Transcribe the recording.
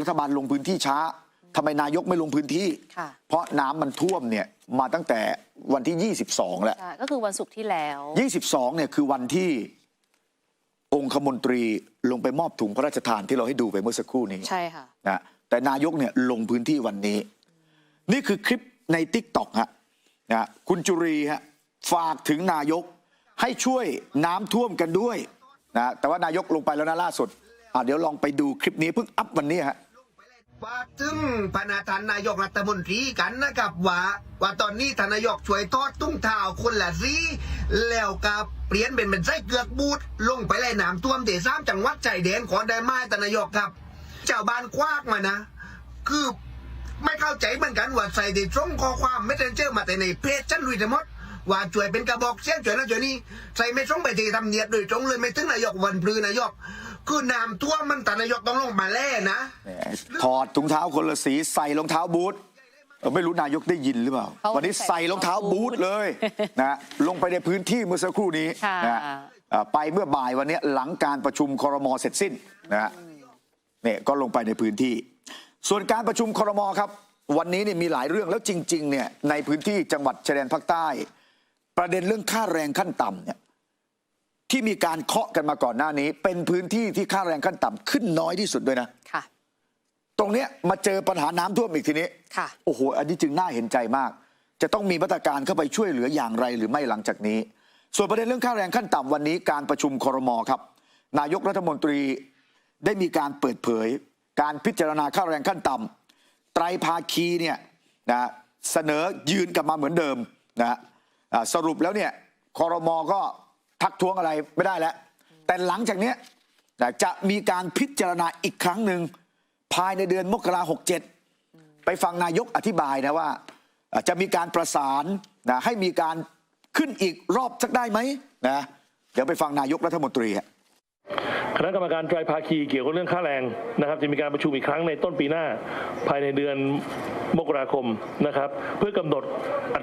รัฐบาลลงพื้นที่ช้าทำไมนายกไม่ลงพื้นที่ค่ะเพราะน้ำมันท่วมเนี่ยมาตั้งแต่วันที่ 22 แล้วใช่ก็คือวันศุกร์ที่แล้ว 22 เนี่ยคือวันที่องคมนตรีลงไปมอบถุงพระราชทานที่เราให้ดูไปเมื่อสักครู่นี้ ใช่ค่ะนะแต่นายกเนี่ยลงพื้นที่วันนี้ นี่คือคลิปในทิกตอกฮะนะคุณจุรีฮะฝากถึงนายกให้ช่วยน้ำท่วมกันด้วยนะแต่ว่านายกลงไปแล้วนะล่าสุดอะ เดี๋ยวลองไปดูคลิปนี้เพิ่งอัพวันนี้ฮะฝากถึงพนาธานนายกรัฐมนตรีกันนะครับว่าว่าตอนนี้ทานนายกช่วยทอดตุ้งเท้าคนละสีแล้วกับเปลี่ยนเป็นเป็นไส้เกือกบูดลงไปเลยน้ำท่วมเดซ้ำจังหวัดใจแดนขอได้ไมทานนายกครับเจ้าบ้านคว้ากมานะ คือไม่เข้าใจเหมือนกันว่าใส่ในตรงข้อความไม่ได้เจอมาแต่ในเพจฉันลุยทั้งหมดว่าช่วยเป็นกระบอกเสียงช่วยนั่นช่วยนี่ใส่ไม่ตรงไปทีทำเนียบโดยตรงเลยไม่ถึงนายกวันพลือนายก คือน้ำท่วมมันแต่นายกต้องลงมาแล่นะ ถอดถุงเท้าคนละสีใส่รองเท้าบูทเออไม่รู้นายกได้ยินหรือเปล่าเขาวันนี้ใส่รองเท้าบูทเลยนะลงไปในพื้นที่เมื่อสักครู่นี้ค่ะนะเอ่อไปเมื่อบ่ายวันนี้หลังการประชุมครมเสร็จสิ้นนะฮะเนี่ยก็ลงไปในพื้นที่ ส่วนการประชุมครมครับ วันนี้เนี่ยมีหลายเรื่องแล้วจริงๆเนี่ยในพื้นที่จังหวัดชายแดนภาคใต้ ประเด็นเรื่องค่าแรงขั้นต่ำเนี่ย ที่มีการเคาะกันมาก่อนหน้านี้ เป็นพื้นที่ที่ค่าแรงขั้นต่ำขึ้นน้อยที่สุดด้วยนะ ค่ะ ตรงเนี้ยมาเจอปัญหาน้ำท่วมอีกทีนี้ ค่ะ โอ้โห อันนี้จึงน่าเห็นใจมาก จะต้องมีมาตรการเข้าไปช่วยเหลืออย่างไรหรือไม่หลังจากนี้ ส่วนประเด็นเรื่องค่าแรงขั้นต่ำวันนี้การประชุมครมครับ นายกรัฐมนตรีได้มีการเปิดเผย การพิจารณาค่าแรงขั้นต่ำไตรภาคีเนี่ยนะเสนอยืนกลับมาเหมือนเดิมนะอ่าสรุปแล้วเนี่ยครมก็ ทักท้วงอะไรไม่ได้แล้ว แต่หลังจากเนี้ยจะมีการพิจารณาอีกครั้งหนึ่งภายในเดือนมกราหกเจ็ดไปฟังนายกอธิบายนะว่า จะมีการประสานนะให้มีการขึ้นอีกรอบสักได้ไหมนะเดี๋ยวไปฟังนายกรัฐมนตรีคณะกรรมการไตรภาคีเกี่ยวกับเรื่องค่าแรงนะครับ จะมีการประชุมอีกครั้งในต้นปีหน้า ภายในเดือนมกราคมนะครับ เพื่อกำหนดอัตรา